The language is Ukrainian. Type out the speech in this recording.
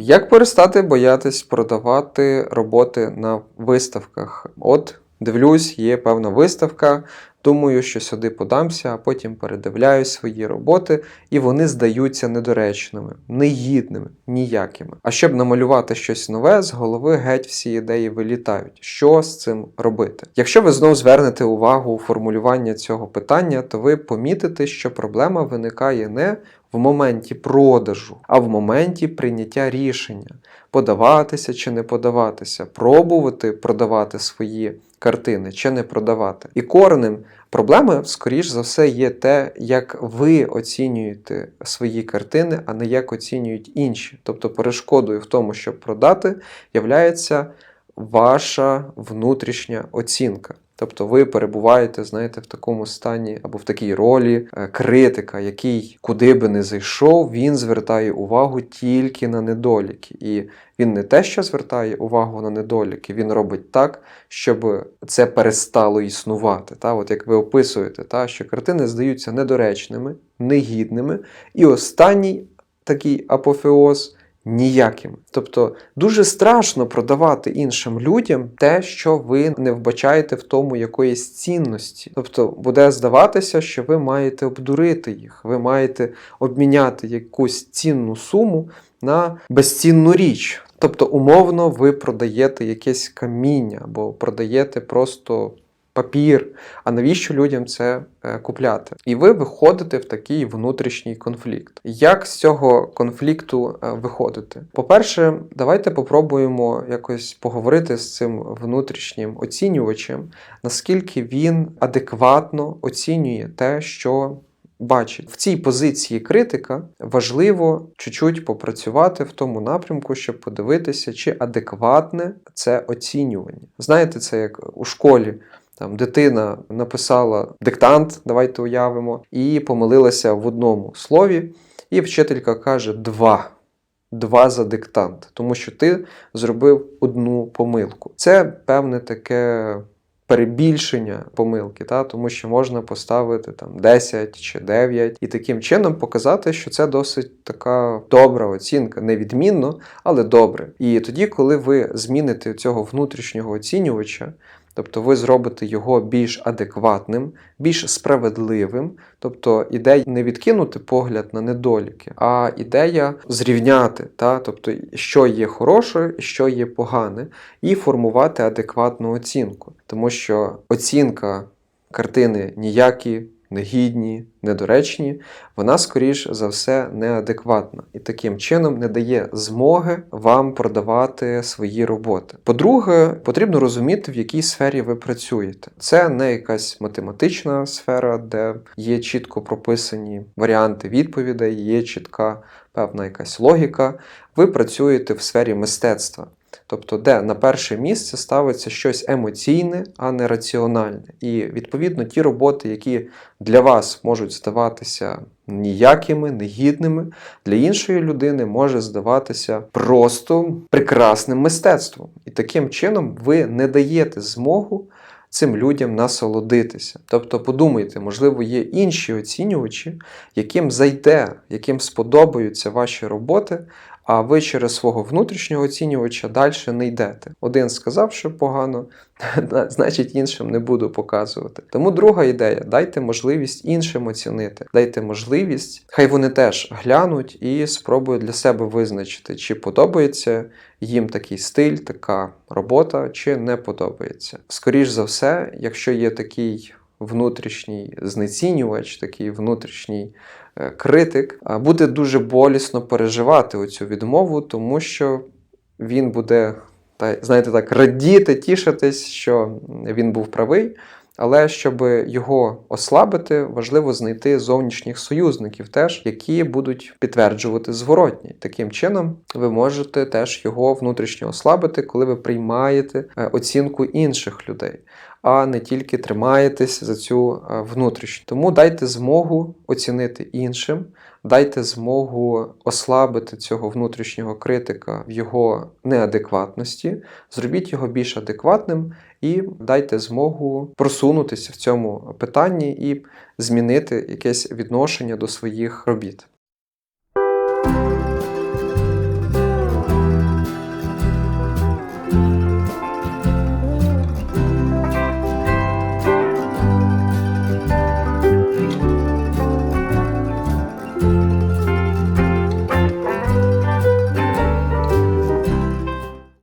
Як перестати боятись продавати роботи на виставках? От дивлюсь, є певна виставка. Думаю, що сюди подамся, а потім передивляю свої роботи, і вони здаються недоречними, негідними, ніякими. А щоб намалювати щось нове, з голови геть всі ідеї вилітають. Що з цим робити? Якщо ви знов звернете увагу у формулювання цього питання, то ви помітите, що проблема виникає не в моменті продажу, а в моменті прийняття рішення подаватися чи не подаватися, пробувати продавати свої картини чи не продавати. І коренем проблеми, скоріш за все, є те, як ви оцінюєте свої картини, а не як оцінюють інші. Тобто перешкодою в тому, щоб продати, являється ваша внутрішня оцінка. Тобто ви перебуваєте, знаєте, в такому стані або в такій ролі е, критика, який куди би не зайшов, він звертає увагу тільки на недоліки. І він не те, що звертає увагу на недоліки, він робить так, щоб це перестало існувати. Та? От як ви описуєте, та? що картини здаються недоречними, негідними. І останній такий апофеоз ніяким. Тобто дуже страшно продавати іншим людям те, що ви не вбачаєте в тому якоїсь цінності. Тобто буде здаватися, що ви маєте обдурити їх, ви маєте обміняти якусь цінну суму на безцінну річ. Тобто, умовно, ви продаєте якесь каміння або продаєте просто папір. А навіщо людям це е, купляти? І ви виходите в такий внутрішній конфлікт. Як з цього конфлікту е, виходити? По-перше, давайте попробуємо якось поговорити з цим внутрішнім оцінювачем, наскільки він адекватно оцінює те, що. Бачить в цій позиції критика важливо чуть-чуть попрацювати в тому напрямку, щоб подивитися, чи адекватне це оцінювання. Знаєте, це як у школі. Там дитина написала диктант, давайте уявимо, і помилилася в одному слові, і вчителька каже два. Два за диктант, тому що ти зробив одну помилку. Це певне таке перебільшення помилки, та? тому що можна поставити там 10 чи 9 і таким чином показати, що це досить така добра оцінка, не відмінно, але добре. І тоді, коли ви зміните цього внутрішнього оцінювача, Тобто ви зробите його більш адекватним, більш справедливим. Тобто ідея не відкинути погляд на недоліки, а ідея зрівняти, та? тобто, що є хороше, що є погане, і формувати адекватну оцінку. Тому що оцінка картини ніякі негідні, недоречні, вона, скоріш за все, неадекватна і таким чином не дає змоги вам продавати свої роботи. По-друге, потрібно розуміти, в якій сфері ви працюєте. Це не якась математична сфера, де є чітко прописані варіанти відповідей, є чітка певна якась логіка. Ви працюєте в сфері мистецтва. Тобто, де на перше місце ставиться щось емоційне, а не раціональне. І відповідно ті роботи, які для вас можуть здаватися ніякими, негідними, для іншої людини може здаватися просто прекрасним мистецтвом. І таким чином ви не даєте змогу. Цим людям насолодитися. Тобто, подумайте, можливо, є інші оцінювачі, яким зайде, яким сподобаються ваші роботи, а ви через свого внутрішнього оцінювача далі не йдете. Один сказав, що погано, значить іншим не буду показувати. Тому друга ідея: дайте можливість іншим оцінити, дайте можливість, хай вони теж глянуть і спробують для себе визначити, чи подобається їм такий стиль, така робота, чи не подобається. Скоріш за все, якщо є такий внутрішній знецінювач, такий внутрішній критик, буде дуже болісно переживати оцю відмову, тому що він буде, знаєте, так, радіти, тішитись, що він був правий. Але щоб його ослабити, важливо знайти зовнішніх союзників, теж які будуть підтверджувати зворотні. Таким чином, ви можете теж його внутрішньо ослабити, коли ви приймаєте е, оцінку інших людей, а не тільки тримаєтесь за цю е, внутрішню. Тому дайте змогу оцінити іншим. Дайте змогу ослабити цього внутрішнього критика в його неадекватності, зробіть його більш адекватним і дайте змогу просунутися в цьому питанні і змінити якесь відношення до своїх робіт.